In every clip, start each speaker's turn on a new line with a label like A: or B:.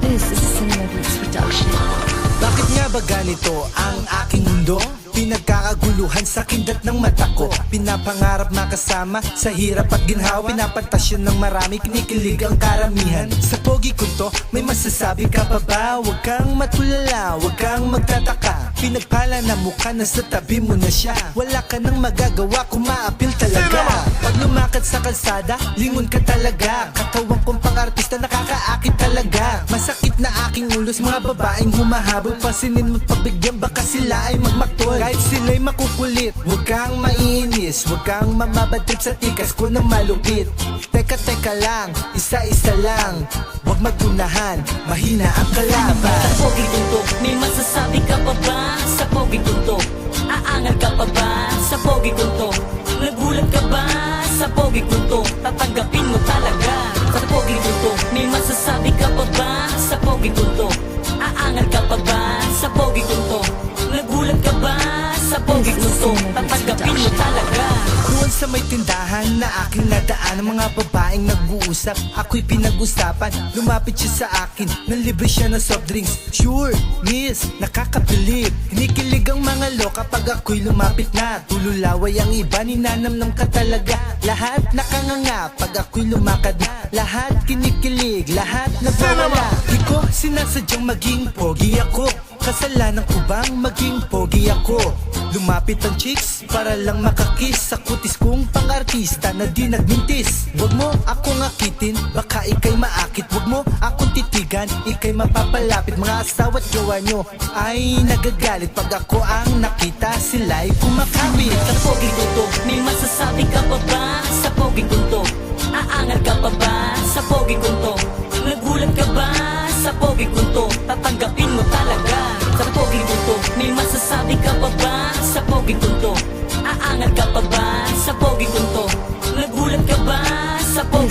A: This is a Cinema production.
B: Bakit nga ba ganito ang aking mundo? Pinagkakaguluhan sa kindat ng mata ko. Pinapangarap makasama sa hirap at ginhawa. Pinapantasyon ng marami, kinikilig ang karamihan. Sa pogi ko to, may masasabi ka pa ba? Huwag kang matulala, huwag kang magtataka. Pinagpala na mukha na sa tabi mo na siya. Wala ka nang magagawa kung maapil talaga. Pag lumakad sa kalsada, lingon ka talaga. Katawan kong pang-artista nakakaakit talaga Masakit na aking ulos mga babaeng humahabol. Pasinin mo pagbigyan baka sila ay magmaktol Kahit sila'y makukulit Huwag kang mainis. Huwag kang mamabadtrip sa tikas ko ng malupit. Teka teka lang, isa-isa lang. Huwag magunahan, mahina ang kalaban.
C: pogi tatanggapin mo talaga.
B: Doon sa may tindahan na aking nadaan Ang mga babaeng nag-uusap Ako'y pinag-usapan. Lumapit siya sa akin Nang libre siya ng soft drinks. Sure, miss, nakakapilip Kinikilig ang mga loka Pag ako'y lumapit na. Tululaway ang iba Ninanamnam ka talaga. Lahat nakanganga Pag ako'y lumakad na. Lahat kinikilig Lahat nagwawala. Di ko sinasadyang maging pogi ako. Kasalanan ko bang maging pogi ako? Lumapit ang chicks para lang makakiss Sa kutis kong pang-artista na di nagmintis. Huwag mo akong akitin, baka ikay maakit. Huwag mo akong titigan, ikay mapapalapit. Mga asawa at jowa nyo ay nagagalit. Pag ako ang nakita, sila'y kumakapit.
C: Sa pogi kong to, may masasabi ka pa ba?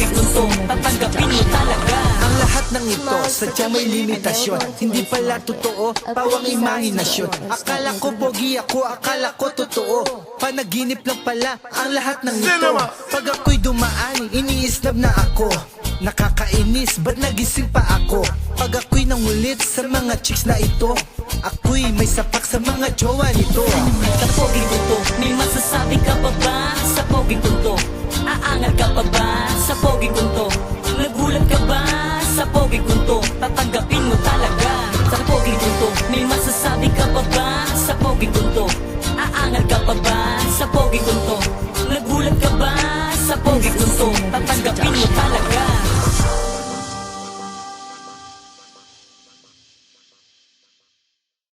C: Sa pogi kong to, tatanggapin mo talaga.
B: Ang lahat ng ito, sadyang may limitasyon. Hindi pala totoo, pawang imahinasyon Akala ko pogi ako, akala ko totoo. Panaginip lang pala ang lahat ng ito. Pag ako'y dumaan, iniislab na ako. Nakakainis, ba't nagising pa ako? Pag ako'y nangulit sa mga chicks na ito Ako'y may sapak sa mga jowa nito.
C: Sa pogi ko to, may masasabi